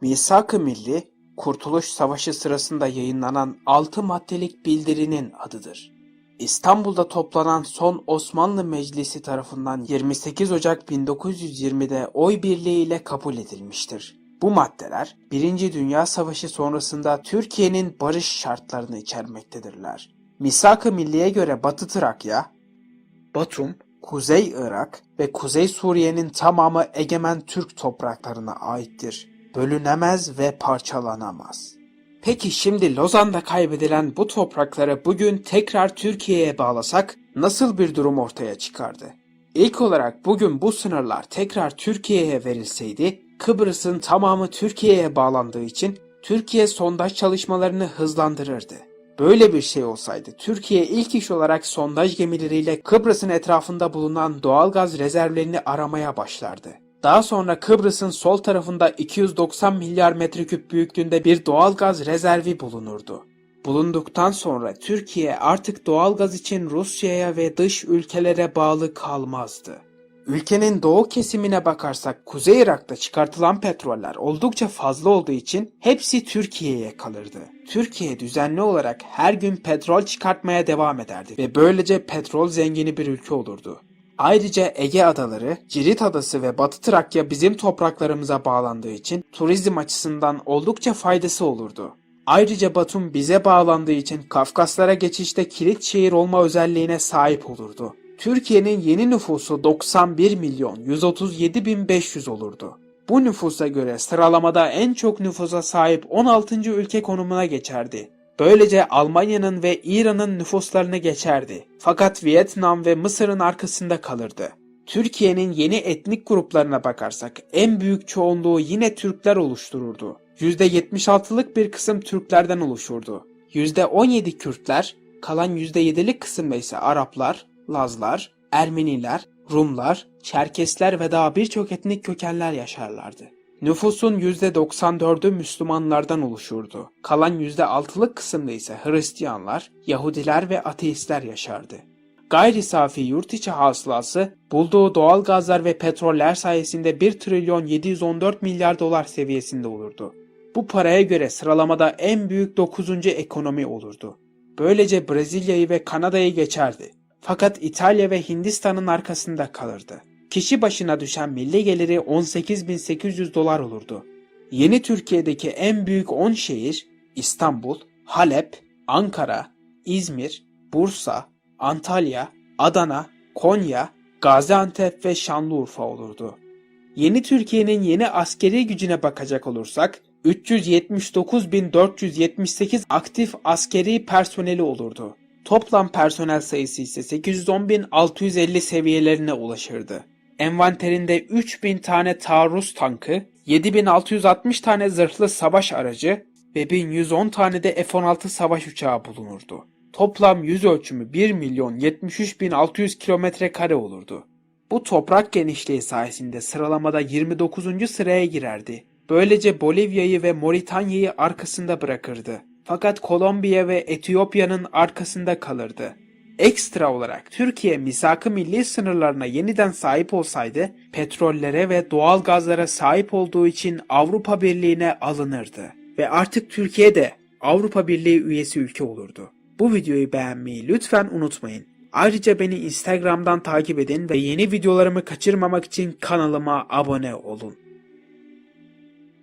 Misak-ı Milli, Kurtuluş Savaşı sırasında yayınlanan 6 maddelik bildirinin adıdır. İstanbul'da toplanan son Osmanlı Meclisi tarafından 28 Ocak 1920'de oy birliğiyle kabul edilmiştir. Bu maddeler 1. Dünya Savaşı sonrasında Türkiye'nin barış şartlarını içermektedirler. Misak-ı Milli'ye göre Batı Trakya, Batum, Kuzey Irak ve Kuzey Suriye'nin tamamı egemen Türk topraklarına aittir. Bölünemez ve parçalanamaz. Peki şimdi Lozan'da kaybedilen bu toprakları bugün tekrar Türkiye'ye bağlasak nasıl bir durum ortaya çıkardı? İlk olarak bugün bu sınırlar tekrar Türkiye'ye verilseydi, Kıbrıs'ın tamamı Türkiye'ye bağlandığı için Türkiye sondaj çalışmalarını hızlandırırdı. Böyle bir şey olsaydı Türkiye ilk iş olarak sondaj gemileriyle Kıbrıs'ın etrafında bulunan doğalgaz rezervlerini aramaya başlardı. Daha sonra Kıbrıs'ın sol tarafında 290 milyar metreküp büyüklüğünde bir doğalgaz rezervi bulunurdu. Bulunduktan sonra Türkiye artık doğalgaz için Rusya'ya ve dış ülkelere bağlı kalmazdı. Ülkenin doğu kesimine bakarsak Kuzey Irak'ta çıkartılan petroller oldukça fazla olduğu için hepsi Türkiye'ye kalırdı. Türkiye düzenli olarak her gün petrol çıkartmaya devam ederdi ve böylece petrol zengini bir ülke olurdu. Ayrıca Ege Adaları, Cirit Adası ve Batı Trakya bizim topraklarımıza bağlandığı için turizm açısından oldukça faydası olurdu. Ayrıca Batum bize bağlandığı için Kafkaslara geçişte kilit şehir olma özelliğine sahip olurdu. Türkiye'nin yeni nüfusu 91 milyon 137 bin 500 olurdu. Bu nüfusa göre sıralamada en çok nüfusa sahip 16. ülke konumuna geçerdi. Böylece Almanya'nın ve İran'ın nüfuslarını geçerdi. Fakat Vietnam ve Mısır'ın arkasında kalırdı. Türkiye'nin yeni etnik gruplarına bakarsak en büyük çoğunluğu yine Türkler oluştururdu. %76'lık bir kısım Türklerden oluşurdu. %17 Kürtler, kalan %7'lik kısımda ise Araplar, Lazlar, Ermeniler, Rumlar, Çerkesler ve daha birçok etnik kökenler yaşarlardı. Nüfusun %94'ü Müslümanlardan oluşurdu. Kalan %6'lık kısımda ise Hristiyanlar, Yahudiler ve ateistler yaşardı. Gayri safi yurt içi hasılası bulduğu doğal gazlar ve petroller sayesinde 1 trilyon 714 milyar dolar seviyesinde olurdu. Bu paraya göre sıralamada en büyük 9. ekonomi olurdu. Böylece Brezilya'yı ve Kanada'yı geçerdi. Fakat İtalya ve Hindistan'ın arkasında kalırdı. Kişi başına düşen milli geliri 18.800 dolar olurdu. Yeni Türkiye'deki en büyük 10 şehir İstanbul, Halep, Ankara, İzmir, Bursa, Antalya, Adana, Konya, Gaziantep ve Şanlıurfa olurdu. Yeni Türkiye'nin yeni askeri gücüne bakacak olursak 379.478 aktif askeri personeli olurdu. Toplam personel sayısı ise 810.650 seviyelerine ulaşırdı. Envanterinde 3000 tane taarruz tankı, 7660 tane zırhlı savaş aracı ve 1110 tane de F-16 savaş uçağı bulunurdu. Toplam yüz ölçümü 1 milyon 73.600 kilometre kare olurdu. Bu toprak genişliği sayesinde sıralamada 29. sıraya girerdi. Böylece Bolivya'yı ve Moritanya'yı arkasında bırakırdı. Fakat Kolombiya ve Etiyopya'nın arkasında kalırdı. Ekstra olarak Türkiye misak-ı milli sınırlarına yeniden sahip olsaydı petrollere ve doğal gazlara sahip olduğu için Avrupa Birliği'ne alınırdı. Ve artık Türkiye de Avrupa Birliği üyesi ülke olurdu. Bu videoyu beğenmeyi lütfen unutmayın. Ayrıca beni Instagram'dan takip edin ve yeni videolarımı kaçırmamak için kanalıma abone olun.